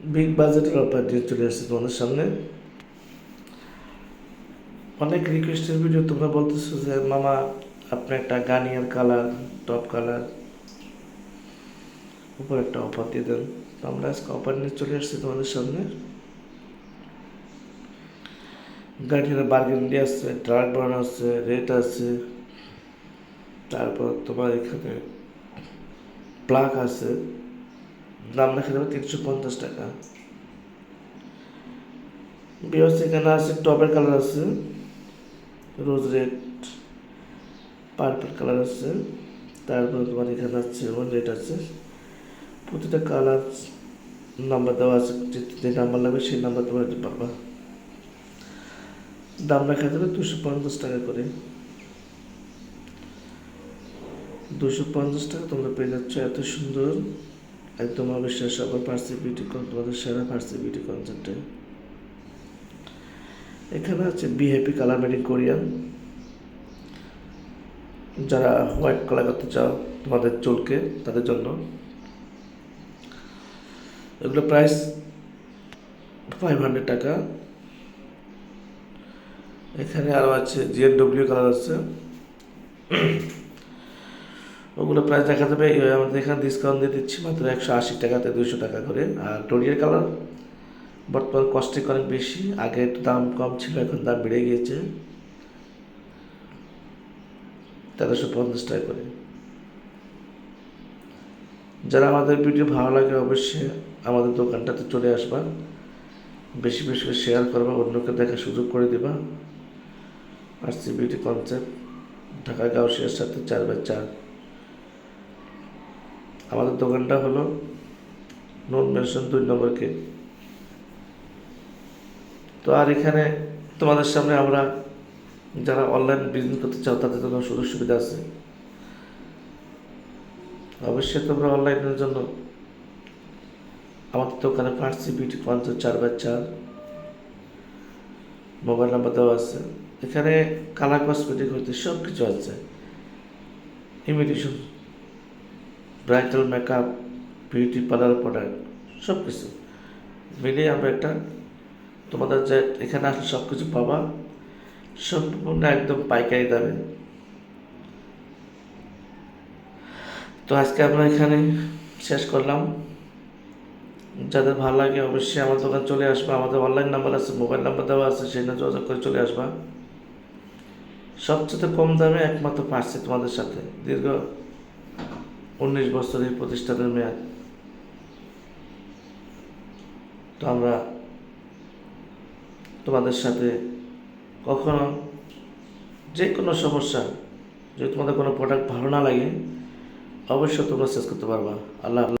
Big বাজেটের offer দিয়ে চলে আসছে তোমাদের সামনে। অনেক রিকোয়েস্টের ভিডিও তোমরা বলতেছো যে, মামা, আপনি একটা গানিয়ার কালার টপ কালার উপর একটা অফার দিয়ে দেন। তো আমরা আজকে অফার নিয়ে চলে আসছি তোমাদের সামনে। গাড়ির বার্গেন্ডি আছে ডার্ক ব্রাউন আছে রেড আছে। তারপর তোমার এখানে প্লাগ আছে। দাম লেখা যাবে তিনশো পঞ্চাশ টাকা। বিয়স এখানে, আছে টপের কালার আছে, রোজ রেড, পার্পল কালার আছে, তারপর তোমার এখানে আছে রেড আছে, প্রতিটা কালার নাম্বার দেওয়া আছে, যে নাম্বার লাগবে সেই নাম্বার তোমরা পারবা দাম লেখা যাবে দুশো পঞ্চাশ টাকা করে। দুশো পঞ্চাশ টাকা তোমরা পেয়ে যাচ্ছ, এত সুন্দর। একদম অবিশ্বাস আবার পার্সি বিউটি তোমাদের সেরা পার্সি বিউটি কনসেপ্টে এখানে আছে বি হ্যাপি কালার মেডিং কোরিয়ান যারা হোয়াইট কালার করতে চাও তোমাদের চুলকে, তাদের জন্য। এগুলো প্রাইস ফাইভ হান্ড্রেড টাকা। এখানে আরও আছে জিএনডব্লিউ কালার আছে। ওগুলো প্রাইস দেখা যাবে আমাদের এখানে ডিসকাউন্ট দিয়ে দিচ্ছি মাত্র একশো আশি টাকাতে দুশো টাকা করে। আর টোরিয়ার কালার বর্তমান কস্টিক অনেক বেশি, আগে একটু দাম কম ছিল, এখন দাম বেড়ে গিয়েছে। তেরোশো পঞ্চাশ টাকা করে। যারা আমাদের ভিডিও ভালো লাগে অবশ্যই আমাদের দোকানটাতে চলে আসবা। বেশি বেশি করে শেয়ার করবা, অন্যকে দেখার সুযোগ করে দিবা। আর সি বিউটি কনসেপ্ট ঢাকা গাউসিয়ার সাথে চার বাই চার। আমাদের দোকানটা হলো নন মেনশন দুই নম্বর কে তো আর এখানে তোমাদের সামনে আমরা যারা অনলাইন বিজনেস করতে চাও, তাদের জন্য সুযোগ সুবিধা আছে। অবশ্যই তোমরা অনলাইনের জন্য আমাদের দোকানে ফার্সি বিউটি পঞ্চাশ চার বাই চার মোবাইল নাম্বার দেওয়া আছে। এখানে কালার কসমেটিক হইতে সব কিছু আছে। Imitation bridal makeup, beauty parlour product সব কিছু মিলিয়ে আমরা একটা তোমাদের যে এখানে আসলে সব কিছু পাবা, সম্পূর্ণ একদম পাইকারি দামে। তো আজকে আমরা এখানে শেষ করলাম। যাদের ভালো লাগে অবশ্যই আমার দোকান চলে আসবা। আমাদের অনলাইন নাম্বার আছে মোবাইল নাম্বার দেওয়া আছে, সেই না যোগাযোগ করে চলে আসবা। সবচেয়ে কম দামে একমাত্র পারছি তোমাদের সাথে। দীর্ঘ উনিশ বছরের প্রতিষ্ঠানের মেয়াদ। তো আমরা তোমাদের সাথে কখনো যে কোনো সমস্যা, যদি তোমাদের কোনো প্রোডাক্ট ভালো না লাগে, অবশ্যই তোমরা শেষ করতে পারবা। আল্লাহ